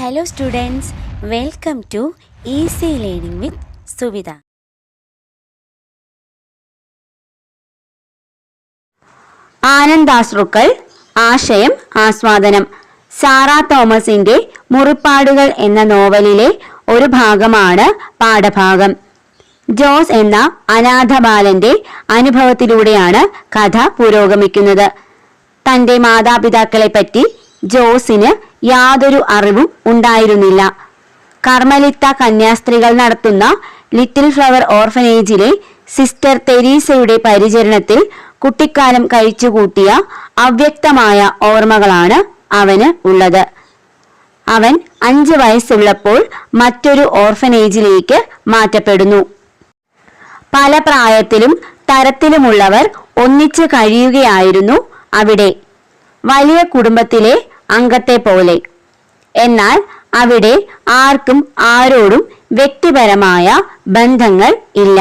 Hello students welcome to easy learning with Suvitha ആനന്ദാശ്രുക്കൾ ആശയം ആസ്വാദനം. Sara തോമസിന്റെ മുറിപ്പാടുകൾ എന്ന നോവലിലെ ഒരു ഭാഗമാണ് പാഠഭാഗം. ജോസ് എന്ന അനാഥ ബാലന്റെ അനുഭവത്തിലൂടെയാണ് കഥ പുരോഗമിക്കുന്നത്. തന്റെ മാതാപിതാക്കളെ പറ്റി ജോസിന് യാതൊരു അറിവും ഉണ്ടായിരുന്നില്ല. കർമ്മലിത്ത കന്യാസ്ത്രീകൾ നടത്തുന്ന ലിറ്റിൽ ഫ്ലവർ ഓർഫനേജിലെ സിസ്റ്റർ തെരീസയുടെ പരിചരണത്തിൽ കുട്ടിക്കാലം കഴിച്ചുകൂട്ടിയ അവ്യക്തമായ ഓർമ്മകളാണ് അവന് ഉള്ളത്. അവൻ അഞ്ച് വയസ്സുള്ളപ്പോൾ മറ്റൊരു ഓർഫനേജിലേക്ക് മാറ്റപ്പെടുന്നു. പല പ്രായത്തിലും തരത്തിലുമുള്ളവർ ഒന്നിച്ചു കഴിയുകയായിരുന്നു അവിടെ. വലിയ കുടുംബത്തിലെ അംഗത്തെ പോലെ. എന്നാൽ അവിടെ ആർക്കും ആരോടും വ്യക്തിപരമായ ബന്ധങ്ങൾ ഇല്ല.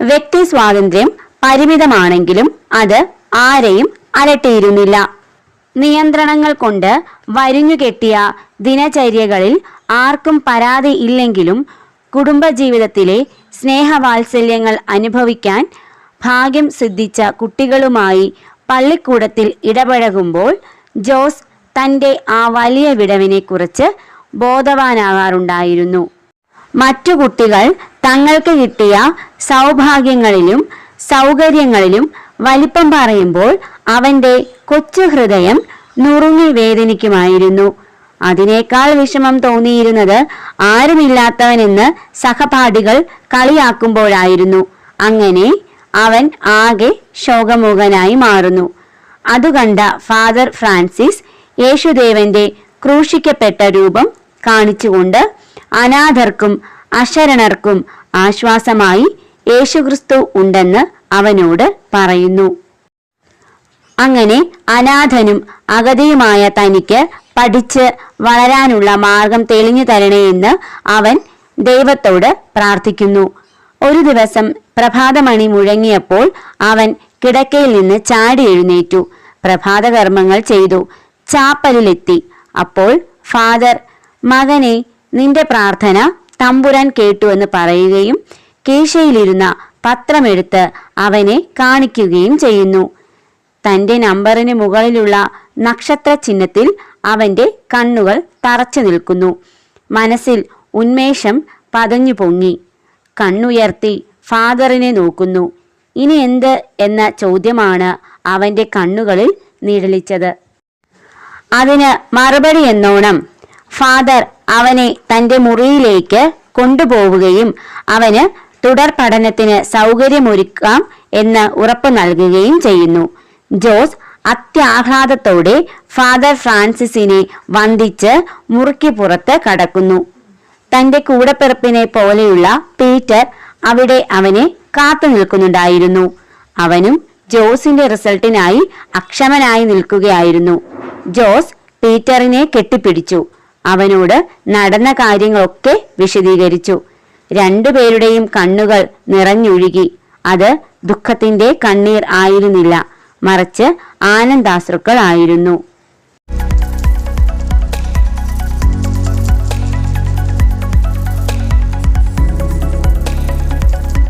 വ്യക്തി സ്വാതന്ത്ര്യം പരിമിതമാണെങ്കിലും അത് ആരെയും അലട്ടിയിരുന്നില്ല. നിയന്ത്രണങ്ങൾ കൊണ്ട് വരിഞ്ഞുകെട്ടിയ ദിനചര്യകളിൽ ആർക്കും പരാതി ഇല്ലെങ്കിലും കുടുംബജീവിതത്തിലെ സ്നേഹവാത്സല്യങ്ങൾ അനുഭവിക്കാൻ ഭാഗ്യം സിദ്ധിച്ച കുട്ടികളുമായി പള്ളിക്കൂടത്തിൽ ഇടപഴകുമ്പോൾ ജോസ് തന്റെ ആ വലിയ വിടവിനെക്കുറിച്ച് ബോധവാനാകാറുണ്ടായിരുന്നു മറ്റു കുട്ടികൾ തങ്ങൾക്ക് കിട്ടിയ സൗഭാഗ്യങ്ങളിലും സൗകര്യങ്ങളിലും വലിപ്പം പറയുമ്പോൾ അവന്റെ കൊച്ചു ഹൃദയം നുറുങ്ങി വേദനിക്കുമായിരുന്നു. അതിനേക്കാൾ വിഷമം തോന്നിയിരുന്നത് ആരുമില്ലാത്തവനെന്ന് സഹപാഠികൾ കളിയാക്കുമ്പോഴായിരുന്നു. അങ്ങനെ അവൻ ആകെ ശോകമുഖനായി മാറുന്നു. അതുകണ്ട ഫാദർ ഫ്രാൻസിസ് യേശുദേവന്റെ ക്രൂശിക്കപ്പെട്ട രൂപം കാണിച്ചുകൊണ്ട് അനാഥർക്കും അശരണർക്കും ആശ്വാസമായി യേശുക്രിസ്തു ഉണ്ടെന്ന് അവനോട് പറയുന്നു. അങ്ങനെ അനാഥനും അഗതിയുമായ തനിക്ക് പഠിച്ച് വളരാനുള്ള മാർഗം തെളിഞ്ഞു തരണേയെന്ന് അവൻ ദൈവത്തോട് പ്രാർത്ഥിക്കുന്നു. ഒരു ദിവസം പ്രഭാതമണി മുഴങ്ങിയപ്പോൾ അവൻ കിടക്കയിൽ നിന്ന് ചാടി എഴുന്നേറ്റു. പ്രഭാതകർമ്മങ്ങൾ ചെയ്തു. ചാപ്പലിലെത്തി. അപ്പോൾ ഫാദർ മകനെ നിന്റെ പ്രാർത്ഥന തമ്പുരാൻ കേട്ടുവെന്ന് പറയുകയും കേശയിലിരുന്ന പത്രമെടുത്ത് അവനെ കാണിക്കുകയും ചെയ്യുന്നു. തന്റെ നമ്പറിന് മുകളിലുള്ള നക്ഷത്ര ചിഹ്നത്തിൽ അവന്റെ കണ്ണുകൾ തറച്ചു നിൽക്കുന്നു. മനസ്സിൽ ഉന്മേഷം പതഞ്ഞു പൊങ്ങി കണ്ണുയർത്തി ഫാദറിനെ നോക്കുന്നു. ഇനി എന്ത് എന്ന ചോദ്യമാണ് അവന്റെ കണ്ണുകളിൽ നിഴലിച്ചത്. അതിന് മറുപടി എന്നോണം. ഫാദർ അവനെ തന്റെ മുറിയിലേക്ക് കൊണ്ടുപോവുകയും അവന് തുടർ പഠനത്തിന് സൗകര്യമൊരുക്കാം എന്ന് ഉറപ്പ് നൽകുകയും ചെയ്യുന്നു. ജോസ് അത്യാഹ്ലാദത്തോടെ ഫാദർ ഫ്രാൻസിസിനെ വന്ദിച്ച് മുറിക്ക് പുറത്ത് കടക്കുന്നു. തന്റെ കൂടപ്പിറപ്പിനെ പോലെയുള്ള പീറ്റർ അവിടെ അവനെ കാത്തു നിൽക്കുന്നുണ്ടായിരുന്നു. അവനും ജോസിന്റെ റിസൾട്ടിനായി അക്ഷമനായി നിൽക്കുകയായിരുന്നു. ജോസ് പീറ്ററിനെ കെട്ടിപ്പിടിച്ചു. അവനോട് നടന്ന കാര്യങ്ങളൊക്കെ വിശദീകരിച്ചു. രണ്ടുപേരുടെയും കണ്ണുകൾ നിറഞ്ഞൊഴുകി. അത് ദുഃഖത്തിന്റെ കണ്ണീർ ആയിരുന്നില്ല. മറിച്ച് ആനന്ദാശ്രുക്കൾ ആയിരുന്നു